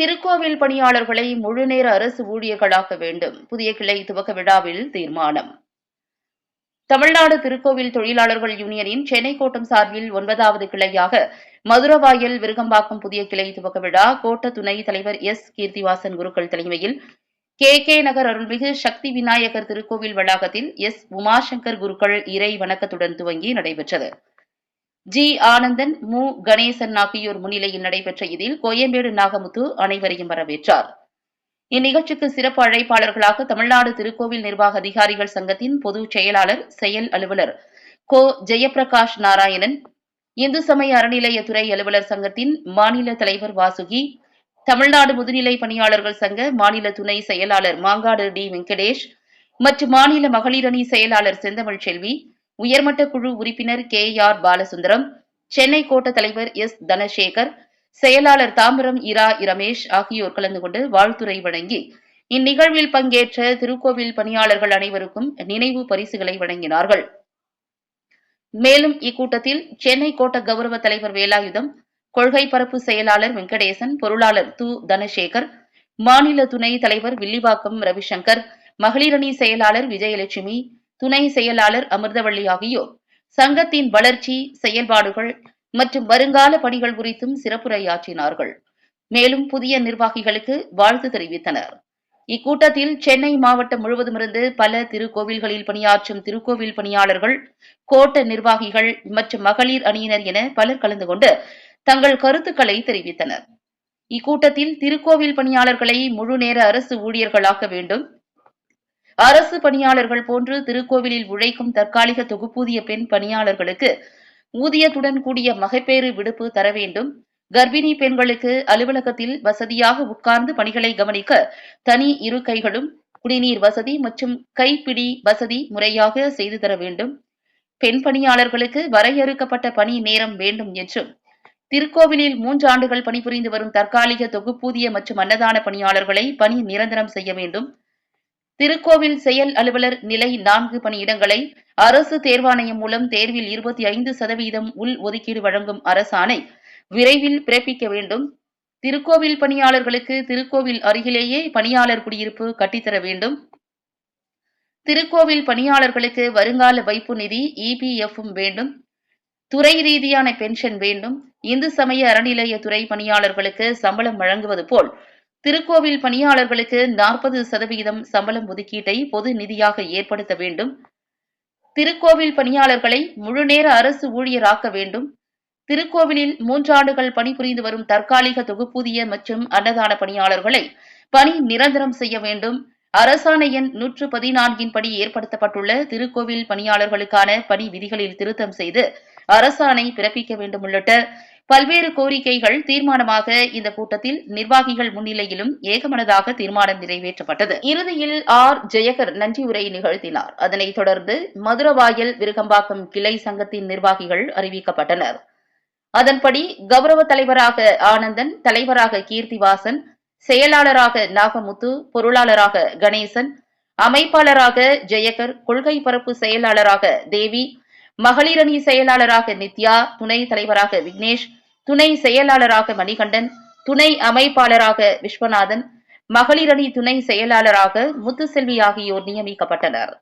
திருக்கோவில் பணியாளர்களை முழுநேர அரசு ஊழியர்களாக்க வேண்டும். புதிய கிளை துவக்க விழாவில் தீர்மானம். தமிழ்நாடு திருக்கோவில் தொழிலாளர்கள் யூனியனின் சென்னை கோட்டம் சார்பில் ஒன்பதாவது கிளையாக மதுரவாயல் விருகம்பாக்கம் புதிய கிளை துவக்க விழா கோட்ட துணை தலைவர் எஸ். கீர்த்திவாசன் குருக்கள் தலைமையில் கே. கே. நகர் அருள்மிகு சக்தி விநாயகர் திருக்கோவில் வளாகத்தில் எஸ். உமாசங்கர் குருக்கள் இறை வணக்கத்துடன் துவங்கி நடைபெற்றது. ஜி. ஆனந்தன் மு. கணேசன் ஆகியோர் முன்னிலையில் நடைபெற்ற இதில் கோயம்பேடு நாகமுத்து அனைவரையும் வரவேற்றார். இந்நிகழ்ச்சிக்கு சிறப்பு அழைப்பாளர்களாக தமிழ்நாடு திருக்கோவில் நிர்வாக அதிகாரிகள் சங்கத்தின் பொதுச் செயலாளர் செயல் அலுவலர் கோ. ஜெயபிரகாஷ் நாராயணன் இந்து சமய அறநிலையத்துறை அலுவலர் சங்கத்தின் மாநில தலைவர் வாசுகி தமிழ்நாடு முதுநிலை பணியாளர்கள் சங்க மாநில துணை செயலாளர் மாங்காடு டி. வெங்கடேஷ் மற்றும் மாநில மகளிரணி செயலாளர் செந்தமிழ் செல்வி உயர்மட்ட குழு உறுப்பினர் கே ஆர் பாலசுந்தரம் சென்னை கோட்ட தலைவர் எஸ் தனசேகர் செயலாளர் தாம்பரம் இரா இரமேஷ் ஆகியோர் கலந்து கொண்டு வாழ்த்துரை வழங்கி இந்நிகழ்வில் பங்கேற்ற திருக்கோவில் பணியாளர்கள் அனைவருக்கும் நினைவு பரிசுகளை வழங்கினார்கள். மேலும் இக்கூட்டத்தில் சென்னை கோட்ட கௌரவ தலைவர் வேலாயுதம் கொள்கை பரப்பு செயலாளர் வெங்கடேசன் பொருளாளர் து தனசேகர் மாநில துணை தலைவர் வில்லிவாக்கம் ரவிசங்கர் மகளிரணி செயலாளர் விஜயலட்சுமி துணை செயலாளர் அமிர்தவள்ளி ஆகியோர். சங்கத்தின் வளர்ச்சி செயல்பாடுகள் மற்றும் வருங்கால பணிகள் குறித்தும் சிறப்புரையாற்றினார்கள். மேலும் புதிய நிர்வாகிகளுக்கு வாழ்த்து தெரிவித்தனர். இக்கூட்டத்தில் சென்னை மாவட்டம் முழுவதுமிருந்து பல திருக்கோவில்களில் பணியாற்றும் திருக்கோவில் பணியாளர்கள் கோட்ட நிர்வாகிகள் மற்றும் மகளிர் அணியினர் என பலர் கலந்து கொண்டு தங்கள் கருத்துக்களை தெரிவித்தனர். இக்கூட்டத்தில் திருக்கோவில் பணியாளர்களை முழுநேர அரசு ஊழியர்களாக்க வேண்டும் அரசு பணியாளர்கள் போன்று திருக்கோவிலில் உழைக்கும் தற்காலிக தொகுப்பூதிய பெண் பணியாளர்களுக்கு ஊதியத்துடன் கூடிய மகப்பேறு விடுப்பு தர வேண்டும். கர்ப்பிணி பெண்களுக்கு அலுவலகத்தில் வசதியாக உட்கார்ந்து பணிகளை கவனிக்க தனி இருக்கைகளும் குடிநீர் வசதி மற்றும் கைப்பிடி வசதி முறையாக செய்து தர வேண்டும். பெண் பணியாளர்களுக்கு வரையறுக்கப்பட்ட பணி நேரம் வேண்டும் என்றும் திருக்கோவிலில் மூன்று ஆண்டுகள் பணிபுரிந்து வரும் தற்காலிக தொகுப்பூதிய மற்றும் அன்னதான பணியாளர்களை பணி நிரந்தரம் செய்ய வேண்டும். திருக்கோவில் செயல் அலுவலர் நிலை நான்கு பணியிடங்களை அரசு தேர்வாணையம் மூலம் தேர்வில் இருபத்தி ஐந்து சதவீதம் உள் ஒதுக்கீடு வழங்கும் அரசாணை விரைவில் பிறப்பிக்க வேண்டும். திருக்கோவில் பணியாளர்களுக்கு திருக்கோவில் அருகிலேயே பணியாளர் குடியிருப்பு கட்டித்தர வேண்டும். திருக்கோவில் பணியாளர்களுக்கு வருங்கால வைப்பு நிதி இபிஎஃப்பும் வேண்டும். துறை ரீதியான பென்ஷன் வேண்டும். இந்து சமய அறநிலையத்துறை பணியாளர்களுக்கு சம்பளம் வழங்குவது போல் திருக்கோவில் பணியாளர்களுக்கு நாற்பது சதவிகிதம் சம்பளம் ஒதுக்கீட்டை பொது நிதியாக ஏற்படுத்த வேண்டும். திருக்கோவில் பணியாளர்களை முழுநேர அரசு ஊழியராக்க வேண்டும். திருக்கோவிலில் மூன்றாண்டுகள் பணிபுரிந்து வரும் தற்காலிக தொகுப்பூதிய மற்றும் அன்னதான பணியாளர்களை பணி நிரந்தரம் செய்ய வேண்டும். அரசாணை எண் நூற்று பதினான்கின் படி ஏற்படுத்தப்பட்டுள்ள திருக்கோவில் பணியாளர்களுக்கான பணி விதிகளில் திருத்தம் செய்து அரசாணை பிறப்பிக்க வேண்டும் உள்ளிட்ட பல்வேறு கோரிக்கைகள் தீர்மானமாக இந்த கூட்டத்தில் நிர்வாகிகள் முன்னிலையிலும் ஏகமனதாக தீர்மானம் நிறைவேற்றப்பட்டது. இறுதியில் ஆர். ஜெயகர் நன்றியுரை நிகழ்த்தினார். அதனைத் தொடர்ந்து மதுரவாயல் விருகம்பாக்கம் கிளை சங்கத்தின் நிர்வாகிகள் அறிவிக்கப்பட்டனர். அதன்படி கௌரவ தலைவராக ஆனந்தன் தலைவராக கீர்த்திவாசன் செயலாளராக நாகமுத்து பொருளாளராக கணேசன் அமைப்பாளராக ஜெயகர் கொள்கை பரப்பு செயலாளராக தேவி மகளிரணி செயலாளராக நித்யா துணை தலைவராக விக்னேஷ் துணை செயலாளராக மணிகண்டன் துணை அமைப்பாளராக விஸ்வநாதன் மகளிரணி துணை செயலாளராக முத்துசெல்வி ஆகியோர் நியமிக்கப்பட்டனர்.